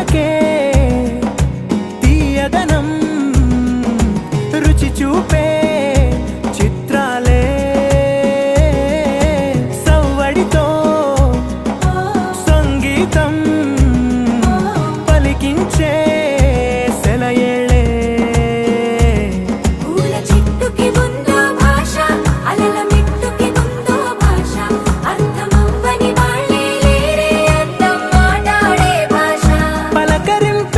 కళ్ళకే తీయదనం రుచి చూపే